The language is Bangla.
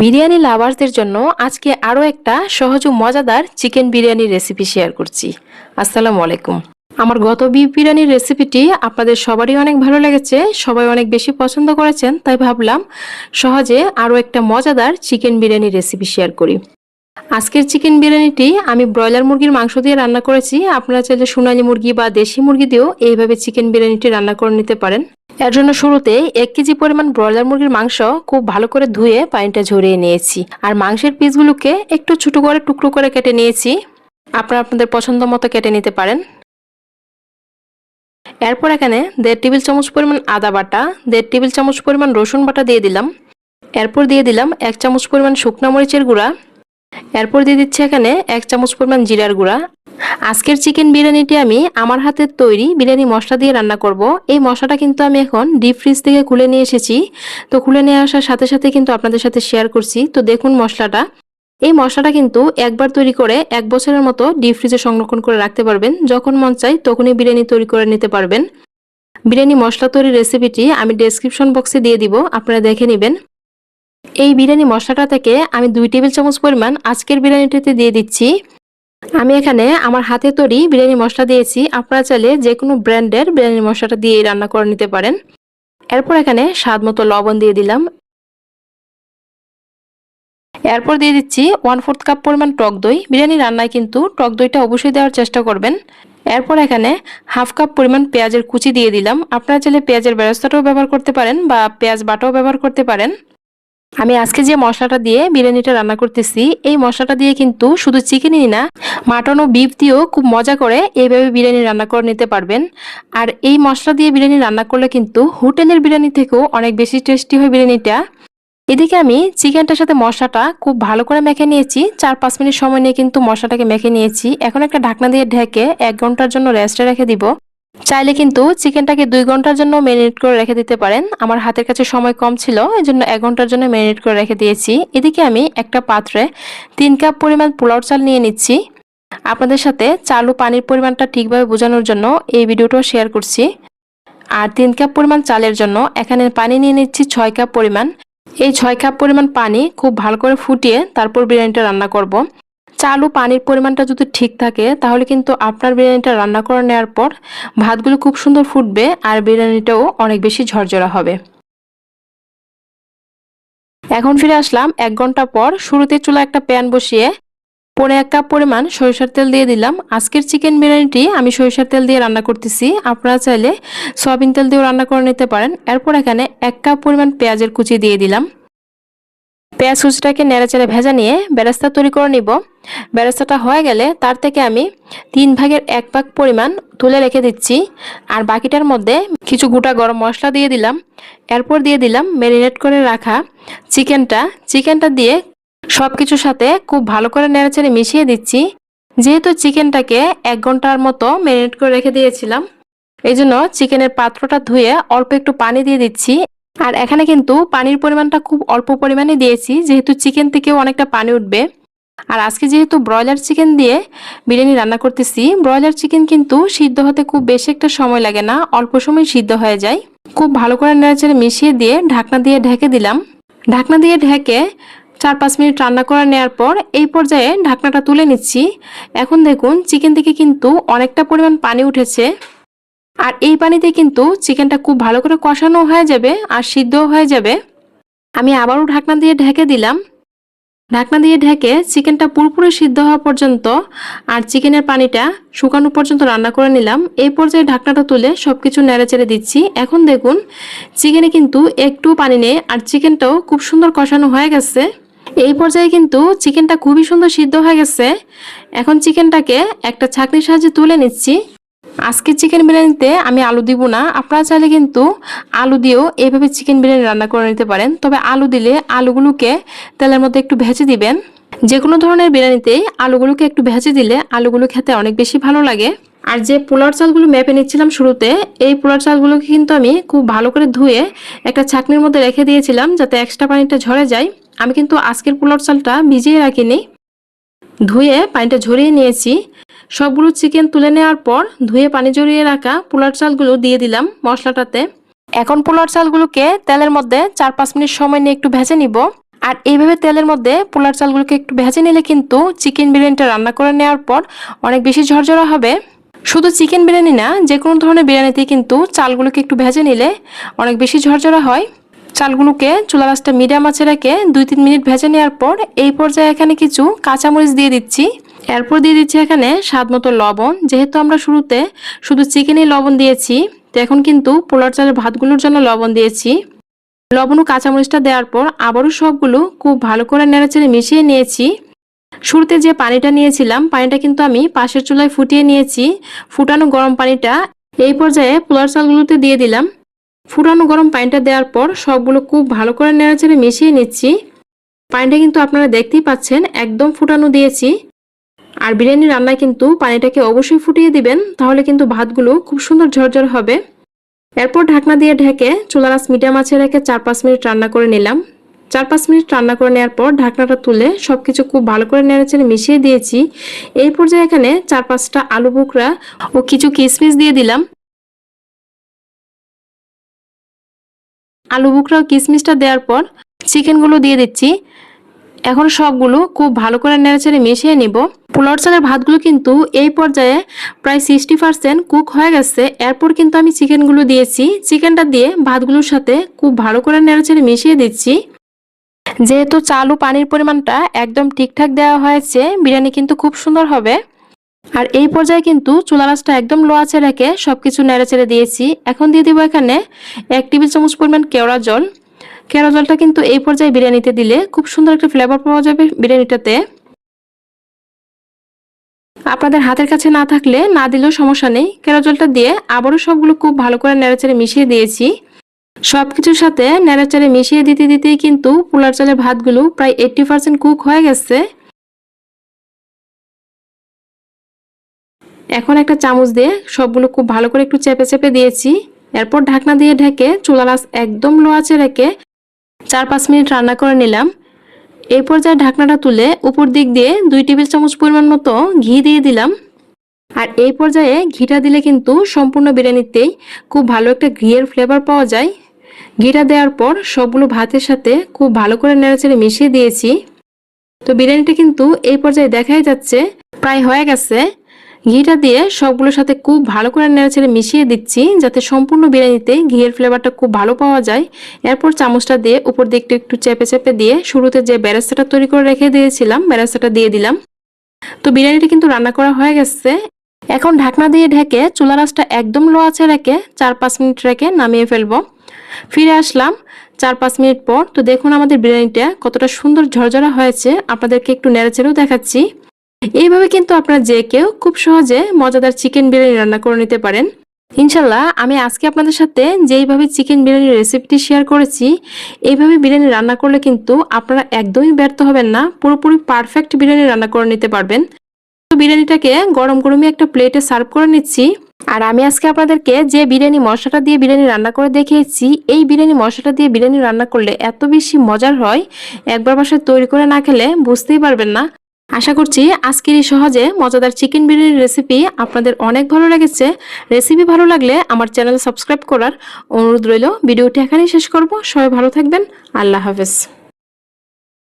বিরিয়ানি লাভার্সদের জন্য আজকে আরও একটা সহজ ও মজাদার চিকেন বিরিয়ানির রেসিপি শেয়ার করছি। আসসালামু আলাইকুম। আমার গত বিফ বিরিয়ানির রেসিপিটি আপনাদের সবারই অনেক ভালো লেগেছে, সবাই অনেক বেশি পছন্দ করেছেন, তাই ভাবলাম সহজে আরও একটা মজাদার চিকেন বিরিয়ানির রেসিপি শেয়ার করি। আজকের চিকেন বিরিয়ানিটি আমি ব্রয়লার মুরগির মাংস দিয়ে রান্না করেছি, আপনারা চাইলে সোনালী মুরগি বা দেশি মুরগি দিয়েও এইভাবে চিকেন বিরিয়ানিটি রান্না করে নিতে পারেন। এর জন্য শুরুতে এক কেজি পরিমাণ ব্রয়লার মুরগির মাংস খুব ভালো করে ধুয়ে পানিটা ঝরিয়ে নিয়েছি। আর মাংসের পিসগুলোকে একটু ছোটো করে টুকরো করে কেটে নিয়েছি। আপনারা আপনাদের পছন্দ মতো কেটে নিতে পারেন। এরপর এখানে দেড় টেবিল চামচ পরিমাণ আদা বাটা, দেড় টেবিল চামচ পরিমাণ রসুন বাটা দিয়ে দিলাম। এরপর দিয়ে দিলাম এক চামচ পরিমাণ শুকনা মরিচের গুঁড়া। এরপর দিয়ে দিচ্ছি এখানে এক চামচ পরিমাণ জিরার গুঁড়া। আজকের চিকেন বিরিয়ানিটি আমি আমার হাতের তৈরি বিরিয়ানি মশলা দিয়ে রান্না করব। এই মশলাটা কিন্তু আমি এখন ডিপ ফ্রিজ থেকে খুলে নিয়ে এসেছি। তো খুলে নিয়ে আসার সাথে সাথে কিন্তু আপনাদের সাথে শেয়ার করছি। তো দেখুন মশলাটা। এই মশলাটা কিন্তু একবার তৈরি করে এক বছরের মতো ডিপ ফ্রিজে সংরক্ষণ করে রাখতে পারবেন। যখন মন চাই তখনই বিরিয়ানি তৈরি করে নিতে পারবেন। বিরিয়ানি মশলা তৈরির রেসিপিটি আমি ডেসক্রিপশন বক্সে দিয়ে দিব। আপনারা দেখে নেবেন। এই বিরিয়ানি মশলাটা থেকে আমি দুই টেবিল চামচ পরিমাণ আজকের বিরিয়ানিটিতে দিয়ে দিচ্ছি। আমি এখানে আমার হাতে তৈরি বিরিয়ানি মশলা দিয়েছি। আপনারা চাইলে যে কোনো ব্র্যান্ডের বিরিয়ানি মশলাটা দিয়ে রান্না করে নিতে পারেন। এরপর এখানে স্বাদ মতো লবণ দিয়ে দিলাম। এরপর দিয়ে দিচ্ছি ওয়ান ফোর্থ কাপ পরিমাণ টক দই। বিরিয়ানি রান্নায় কিন্তু টক দইটা অবশ্যই দেওয়ার চেষ্টা করবেন। এরপর এখানে হাফ কাপ পরিমাণ পেঁয়াজের কুচি দিয়ে দিলাম। আপনারা চাইলে পেঁয়াজের ব্যবস্থাটাও ব্যবহার করতে পারেন বা পেঁয়াজ বাটাও ব্যবহার করতে পারেন। আমি আজকে যে মশলাটা দিয়ে বিরিয়ানিটা রান্না করতেছি, এই মশলাটা দিয়ে কিন্তু শুধু চিকেনই না মাটন ও বিফ দিয়েও খুব মজা করে এইভাবে বিরিয়ানি রান্না করে নিতে পারবেন। আর এই মশলা দিয়ে বিরিয়ানি রান্না করলে কিন্তু হোটেলের বিরিয়ানি থেকেও অনেক বেশি টেস্টি হয় বিরিয়ানিটা। এদিকে আমি চিকেনটার সাথে মশলাটা খুব ভালো করে মেখে নিয়েছি, চার পাঁচ মিনিট সময় নিয়ে কিন্তু মশলাটাকে মেখে নিয়েছি। এখন একটা ঢাকনা দিয়ে ঢেকে এক ঘণ্টার জন্য রেস্টে রেখে দিব। চাইলে কিন্তু চিকেনটাকে দুই ঘণ্টার জন্য ম্যারিনেট করে রেখে দিতে পারেন। আমার হাতের কাছে সময় কম ছিল এই জন্য এক ঘণ্টার জন্য ম্যারিনেট করে রেখে দিয়েছি। এদিকে আমি একটা পাত্রে তিন কাপ পরিমাণ পোলাও চাল নিয়ে নিচ্ছি। আপনাদের সাথে চাল পানির পরিমাণটা ঠিকভাবে বোঝানোর জন্য এই ভিডিওটাও শেয়ার করছি। আর তিন কাপ পরিমাণ চালের জন্য এখানে পানি নিয়ে নিচ্ছি ছয় কাপ পরিমাণ। এই ছয় কাপ পরিমাণ পানি খুব ভালো করে ফুটিয়ে তারপর বিরিয়ানিটা রান্না করব। চাল ও পানির পরিমাণটা যদি ঠিক থাকে, তাহলে কিন্তু আপনার বিরিয়ানিটা রান্না করে নেওয়ার পর ভাতগুলো খুব সুন্দর ফুটবে আর বিরিয়ানিটাও অনেক বেশি ঝরঝরা হবে। এখন ফিরে আসলাম এক ঘণ্টা পর শুরুতে চুলা একটা প্যান বসিয়ে পরে এক কাপ পরিমাণ সরিষার তেল দিয়ে দিলাম। আজকের চিকেন বিরিয়ানিটি আমি সরিষার তেল দিয়ে রান্না করতেছি। আপনারা চাইলে সয়াবিন তেল দিয়েও রান্না করে নিতে পারেন। এরপর এখানে এক কাপ পরিমাণ পেঁয়াজের কুচি দিয়ে দিলাম। পেঁয়াজ কুচিটাকে নেড়েচেড়ে ভেজা নিয়ে বেরেস্তা তৈরি করে নিব। বেরেস্তাটা হয়ে গেলে তার থেকে আমি তিন ভাগের এক ভাগ পরিমাণ তুলে রেখে দিচ্ছি। আর বাকিটার মধ্যে কিছু গোটা গরম মশলা দিয়ে দিলাম। এরপর দিয়ে দিলাম ম্যারিনেট করে রাখা চিকেনটা। চিকেনটা দিয়ে সব কিছুর সাথে খুব ভালো করে নেড়েচেড়ে মিশিয়ে দিচ্ছি। যেহেতু চিকেনটাকে এক ঘণ্টার মতো ম্যারিনেট করে রেখে দিয়েছিলাম এই জন্য চিকেনের পাত্রটা ধুয়ে অল্প একটু পানি দিয়ে দিচ্ছি। আর এখানে কিন্তু পানির পরিমাণটা খুব অল্প পরিমাণে দিয়েছি, যেহেতু চিকেন থেকেও অনেকটা পানি উঠবে। আর আজকে যেহেতু ব্রয়লার চিকেন দিয়ে বিরিয়ানি রান্না করতেছি, ব্রয়লার চিকেন কিন্তু সিদ্ধ হতে খুব বেশি একটা সময় লাগে না, অল্প সময় সিদ্ধ হয়ে যায়। খুব ভালো করে নেড়েচেড়ে মিশিয়ে দিয়ে ঢাকনা দিয়ে ঢেকে দিলাম। ঢাকনা দিয়ে ঢেকে চার পাঁচ মিনিট রান্না করে নেওয়ার পর এই পর্যায়ে ঢাকনাটা তুলে নিচ্ছি। এখন দেখুন, চিকেন থেকে কিন্তু অনেকটা পরিমাণ পানি উঠেছে। আর এই পানিতে কিন্তু চিকেনটা খুব ভালো করে কষানো হয়ে যাবে আর সিদ্ধও হয়ে যাবে। আমি আবারও ঢাকনা দিয়ে ঢেকে দিলাম। ঢাকনা দিয়ে ঢেকে চিকেনটা পুরোপুরি সিদ্ধ হওয়া পর্যন্ত আর চিকেনের পানিটা শুকানো পর্যন্ত রান্না করে নিলাম। এই পর্যায়ে ঢাকনাটা তুলে সব কিছু নেড়েচেড়ে দিচ্ছি। এখন দেখুন, চিকেনে কিন্তু একটু পানি নেই আর চিকেনটাও খুব সুন্দর কষানো হয়ে গেছে। এই পর্যায়ে কিন্তু চিকেনটা খুবই সুন্দর সিদ্ধ হয়ে গেছে। এখন চিকেনটাকে একটা ছাকনির সাহায্যে তুলে নিচ্ছি। আজকে চিকেন বিরিয়ানিতে আমি আলু দিব না। আপনারা চাইলে কিন্তু আলু দিয়েও এইভাবে চিকেন বিরিয়ানি রান্না করে নিতে পারেন। তবে আলু দিলে আলুগুলোকে তেলের মধ্যে একটু ভেজে দিবেন। যে কোনো ধরনের বিরিয়ানিতেই আলুগুলোকে একটু ভেজে দিলে আলুগুলো খেতে অনেক বেশি ভালো লাগে। আর যে পোলার চালগুলো মেপে নিচ্ছিলাম শুরুতে, এই পোলার চালগুলোকে কিন্তু আমি খুব ভালো করে ধুয়ে একটা ছাকনির মধ্যে রেখে দিয়েছিলাম যাতে এক্সট্রা পানিটা ঝরে যায়। আমি কিন্তু আজকের পোলার চালটা ভিজিয়ে রাখিনি। ধুয়ে পানিটা ঝরিয়ে নিয়েছি। সবগুলো চিকেন তুলে নেওয়ার পর ধুয়ে পানি জড়িয়ে রাখা পোলার চালগুলো দিয়ে দিলাম মশলাটাতে। এখন পোলার চালগুলোকে তেলের মধ্যে চার পাঁচ মিনিট সময় নিয়ে একটু ভেজে নিব। আর এইভাবে তেলের মধ্যে পোলার চালগুলোকে একটু ভেজে নিলে কিন্তু চিকেন বিরিয়ানিটা রান্না করে নেওয়ার পর অনেক বেশি ঝরঝরা হবে। শুধু চিকেন বিরিয়ানি না যে কোনো ধরনের বিরিয়ানিতে কিন্তু চালগুলোকে একটু ভেজে নিলে অনেক বেশি ঝরঝরা হয়। চালগুলোকে চুলা রাসটা মিডিয়াম আঁচে রেখে দুই তিন মিনিট ভেজে নেওয়ার পর এই পর্যায়ে এখানে কিছু কাঁচামরিচ দিয়ে দিচ্ছি। এরপর দিয়ে দিচ্ছি এখানে স্বাদ মতো লবণ। যেহেতু আমরা শুরুতে শুধু চিকেনেই লবণ দিয়েছি, তো এখন কিন্তু পোলার চালের ভাতগুলোর জন্য লবণ দিয়েছি। লবণ ও কাঁচামরিচটা দেওয়ার পর আবারও সবগুলো খুব ভালো করে নেড়েচেড়ে মিশিয়ে নিয়েছি। শুরুতে যে পানিটা নিয়েছিলাম, পানিটা কিন্তু আমি পাশের চুলায় ফুটিয়ে নিয়েছি। ফুটানো গরম পানিটা এই পর্যায়ে পোলার চালগুলোতে দিয়ে দিলাম। ফুটানো গরম পানিটা দেওয়ার পর সবগুলো খুব ভালো করে নেড়েচেড়ে মিশিয়ে নিচ্ছি। পানিটা কিন্তু আপনারা দেখতেই পাচ্ছেন, একদম ফুটানো দিয়েছি। আর বিরিয়ানি রান্নায় কিন্তু পানিটাকে অবশ্যই ফুটিয়ে দিবেন, তাহলে কিন্তু ভাতগুলো খুব সুন্দর ঝরঝর হবে। এরপর ঢাকনা দিয়ে ঢেকে চুলা রাস মিডিয়াম আছে রেখে চার পাঁচ মিনিট রান্না করে নিলাম। চার পাঁচ মিনিট রান্না করে নেওয়ার পর ঢাকনাটা তুলে সব কিছু খুব ভালো করে নেড়েচেড়ে মিশিয়ে দিয়েছি। এই পর্যায়ে এখানে চার পাঁচটা আলু বুকরা ও কিছু কিশমিশ দিয়ে দিলাম। আলু বুকরা ও কিশমিশটা দেওয়ার পর চিকেনগুলো দিয়ে দিচ্ছি। এখন সবগুলো খুব ভালো করে নেড়েচেড়ে মিশিয়ে নিব। পোলাও চালের ভাতগুলো কিন্তু এই পর্যায়ে প্রায় সিক্সটি পার্সেন্ট কুক হয়ে গেছে। এরপর কিন্তু আমি চিকেনগুলো দিয়েছি। চিকেনটা দিয়ে ভাতগুলোর সাথে খুব ভালো করে নেড়েচেড়ে মিশিয়ে দিচ্ছি। যেহেতু চাল ও পানির পরিমাণটা একদম ঠিকঠাক দেওয়া হয়েছে, বিরিয়ানি কিন্তু খুব সুন্দর হবে। আর এই পর্যায়ে কিন্তু চুলা রাসটা একদম লো আছে রেখে সবকিছু নেড়েচেড়ে দিয়েছি। এখন দিয়ে দিব এখানে এক টেবিল চামচ পরিমাণ কেওড়া জল। কেওড়া জলটা কিন্তু এই পর্যায়ে বিরিয়ানিতে দিলে খুব সুন্দর একটা ফ্লেভার পাওয়া যাবে বিরিয়ানিটাতে। আপনাদের হাতের কাছে না থাকলে না দিলেও সমস্যা নেই। কেওড়া জলটা দিয়ে আবারও সবগুলো খুব ভালো করে নেড়েচেড়ে মিশিয়ে দিয়েছি। সব কিছুর সাথে নেড়েচেড়ে মিশিয়ে দিতে দিতেই কিন্তু পোলার চালের ভাতগুলো প্রায় এইটটি পার্সেন্ট কুক হয়ে গেছে। এখন একটা চামচ দিয়ে সবগুলো খুব ভালো করে একটু চেপে চেপে দিয়েছি। এরপর ঢাকনা দিয়ে ঢেকে চুলার আঁচ একদম লো আঁচে রেখে চার পাঁচ মিনিট রান্না করে নিলাম। এই পর্যায়ে ঢাকনাটা তুলে উপর দিক দিয়ে দুই টেবিল চামচ পরিমাণ মতো ঘি দিয়ে দিলাম। আর এই পর্যায়ে ঘিটা দিলে কিন্তু সম্পূর্ণ বিরিয়ানিতেই খুব ভালো একটা ঘিয়ের ফ্লেভার পাওয়া যায়। ঘিটা দেওয়ার পর সবগুলো ভাতের সাথে খুব ভালো করে নেড়েচেড়ে মিশিয়ে দিয়েছি। তো বিরিয়ানিটা কিন্তু এই পর্যায়ে দেখাই যাচ্ছে, প্রায় হয়ে গেছে। ঘিটা দিয়ে সবগুলোর সাথে খুব ভালো করে নেড়েচেড়ে মিশিয়ে দিচ্ছি, যাতে সম্পূর্ণ বিরিয়ানিতে ঘিয়ের ফ্লেভারটা খুব ভালো পাওয়া যায়। এরপর চামচটা দিয়ে উপর দিয়ে একটু একটু চেপে চেপে দিয়ে শুরুতে যে ব্যারাস্তাটা তৈরি করে রেখে দিয়েছিলাম ব্যারাস্তাটা দিয়ে দিলাম। তো বিরিয়ানিটা কিন্তু রান্না করা হয়ে গেছে। এখন ঢাকনা দিয়ে ঢেকে চুলা রাসটা একদম লো আছে রেখে চার পাঁচ মিনিট রেখে নামিয়ে ফেলব। ফিরে আসলাম চার পাঁচ মিনিট পর। তো দেখুন আমাদের বিরিয়ানিটা কতটা সুন্দর ঝরঝরা হয়েছে। আপনাদেরকে একটু নেড়েচেড়েও দেখাচ্ছি। এইভাবে কিন্তু আপনারা যে কেউ খুব সহজে মজাদার চিকেন বিরিয়ানি রান্না করে নিতে পারেন। ইনশাল্লাহ, আমি আজকে আপনাদের সাথে যেইভাবে চিকেন বিরিয়ানির রেসিপিটি শেয়ার করেছি, এইভাবে বিরিয়ানি রান্না করলে কিন্তু আপনারা একদমই ব্যর্থ হবেন না, পুরোপুরি পারফেক্ট বিরিয়ানি রান্না করে নিতে পারবেন। তো বিরিয়ানিটাকে গরম গরমে একটা প্লেটে সার্ভ করে নিচ্ছি। আর আমি আজকে আপনাদেরকে যে বিরিয়ানি মশলাটা দিয়ে বিরিয়ানি রান্না করে দেখিয়েছি, এই বিরিয়ানি মশলাটা দিয়ে বিরিয়ানি রান্না করলে এত বেশি মজার হয়, একবার বাসায় তৈরি করে না খেলে বুঝতেই পারবেন না। আশা করছি আজকের এই সহজে মজাদার চিকেন বিরিয়ানির রেসিপি আপনাদের অনেক ভালো লেগেছে। রেসিপি ভালো লাগলে আমার চ্যানেল সাবস্ক্রাইব করার অনুরোধ রইল। ভিডিওটি এখানেই শেষ করব। সবাই ভালো থাকবেন। আল্লাহ হাফেজ।